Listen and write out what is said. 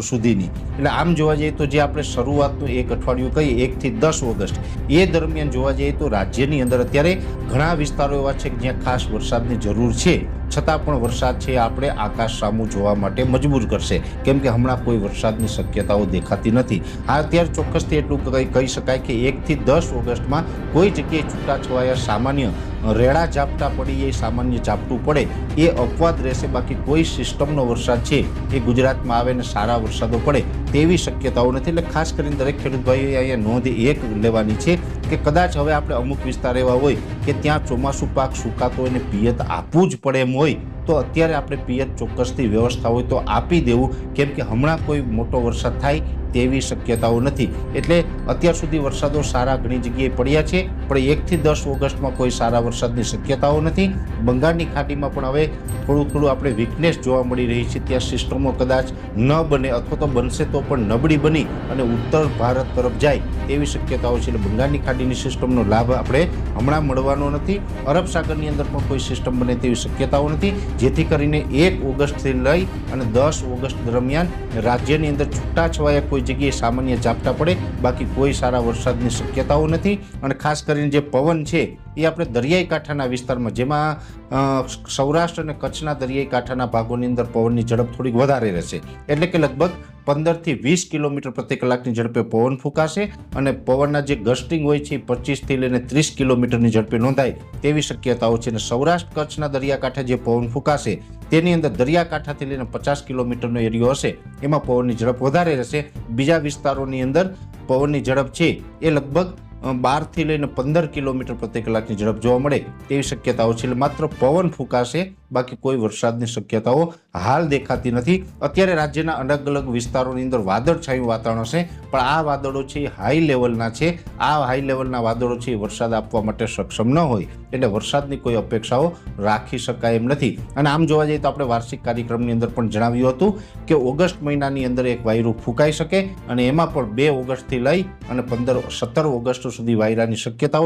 સુધીની. એટલે આમ જોવા જઈએ તો જે આપણે શરૂઆતનું એક અઠવાડિયું કહીએ એકથી દસ ઓગસ્ટ, એ દરમિયાન જોવા જઈએ તો રાજ્યની અંદર અત્યારે ઘણા વિસ્તારો એવા છે કે જ્યાં ખાસ વરસાદની જરૂર છે. છતાં પણ વરસાદ છે આપણે આકાશ સામું જોવા માટે મજબૂર કરશે. કેમ કે હમણાં કોઈ વરસાદની શક્યતાઓ દેખાતી નથી. આ અત્યારે ચોક્કસથી એટલું કહી શકાય કે એકથી દસ ઓગસ્ટમાં કોઈ જગ્યાએ છૂટાછવાયા સામાન્ય રેડા ઝાપટા પડી એ સામાન્ય ઝાપટું પડે, એ અપવાદ રહેશે. બાકી કોઈ સિસ્ટમનો વરસાદ છે એ ગુજરાતમાં આવે ને સારા વરસાદો પડે. તેવી શક્યતાઓ નથી. એટલે ખાસ કરીને દરેક ખેડૂત ભાઈઓએ અહીંયા નોંધ એક લેવાની છે કે કદાચ હવે આપણે અમુક વિસ્તાર એવા હોય કે ત્યાં ચોમાસું પાક સુકાતો હોય ને પિયત આપવું જ પડે એમ હોય, તો અત્યારે આપણે પિયત ચોક્કસથી વ્યવસ્થા હોય તો આપી દેવું. કેમ કે હમણાં કોઈ મોટો વરસાદ થાય તેવી શક્યતાઓ નથી. એટલે અત્યાર સુધી વરસાદો સારા ઘણી જગ્યાએ પડ્યા છે, પણ એકથી દસ ઓગસ્ટમાં કોઈ સારા વરસાદની શક્યતાઓ નથી. બંગાળની ખાડીમાં પણ હવે થોડું થોડું આપણે વીકનેસ જોવા મળી રહી છે. ત્યાં સિસ્ટમો કદાચ ન બને અથવા તો બનશે તો પણ નબળી બની અને ઉત્તર ભારત તરફ જાય તેવી શક્યતાઓ છે. એટલે બંગાળની ખાડીની સિસ્ટમનો લાભ આપણે હમણાં મળવાનો નથી. અરબ સાગરની અંદર પણ કોઈ સિસ્ટમ બને તેવી શક્યતાઓ નથી. જેથી કરીને એક ઓગસ્ટથી લઈ અને દસ ઓગસ્ટ દરમિયાન રાજ્યની અંદર છૂટાછવાયા કોઈ જગ્યાએ સામાન્ય ઝાપટા પડે. બાકી કોઈ સારા વરસાદની શક્યતાઓ નથી. અને ખાસ કરીને જે પવન છે એ આપણે દરિયાઈ કાંઠાના વિસ્તારમાં, જેમાં સૌરાષ્ટ્ર અને કચ્છના દરિયાઈ કાંઠાના ભાગોની અંદર પવનની ઝડપ થોડીક વધારે રહેશે. એટલે કે લગભગ પંદરથી વીસ કિલોમીટર પ્રતિ કલાકની ઝડપે પવન ફૂંકાશે અને પવનના જે ગસ્ટિંગ હોય છે એ પચીસથી લઈને ત્રીસ કિલોમીટરની ઝડપે નોંધાય તેવી શક્યતાઓ છે. અને સૌરાષ્ટ્ર, કચ્છના દરિયાકાંઠે જે પવન ફૂંકાશે, તેની અંદર દરિયાકાંઠાથી લઈને પચાસ કિલોમીટરનો એરિયો હશે, એમાં પવનની ઝડપ વધારે રહેશે. બીજા વિસ્તારોની અંદર પવનની ઝડપ છે એ લગભગ બારથી લઈને પંદર કિલોમીટર પ્રતિ કલાકની ઝડપ જોવા મળે તેવી શક્યતાઓ છે. માત્ર પવન ફૂંકાશે બાકી કોઈ વરસાદની શક્યતાઓ હાલ દેખાતી નથી. અત્યારે રાજ્યના અલગ અલગ વિસ્તારોની અંદર વાદળછાયું વાતાવરણ હશે, પણ આ વાદળો છે એ હાઈ લેવલના છે. આ હાઈ લેવલના વાદળો છે એ વરસાદ આપવા માટે સક્ષમ ન હોય, એટલે વરસાદની કોઈ અપેક્ષાઓ રાખી શકાય એમ નથી. અને આમ જોવા જઈએ તો આપણે વાર્ષિક કાર્યક્રમની અંદર પણ જણાવ્યું હતું કે ઓગસ્ટ મહિનાની અંદર એક વાયરું ફૂંકાઈ શકે અને એમાં પણ બે ઓગસ્ટથી લઈ અને પંદર, સત્તર ઓગસ્ટ સુધી વાયરાની શક્યતાઓ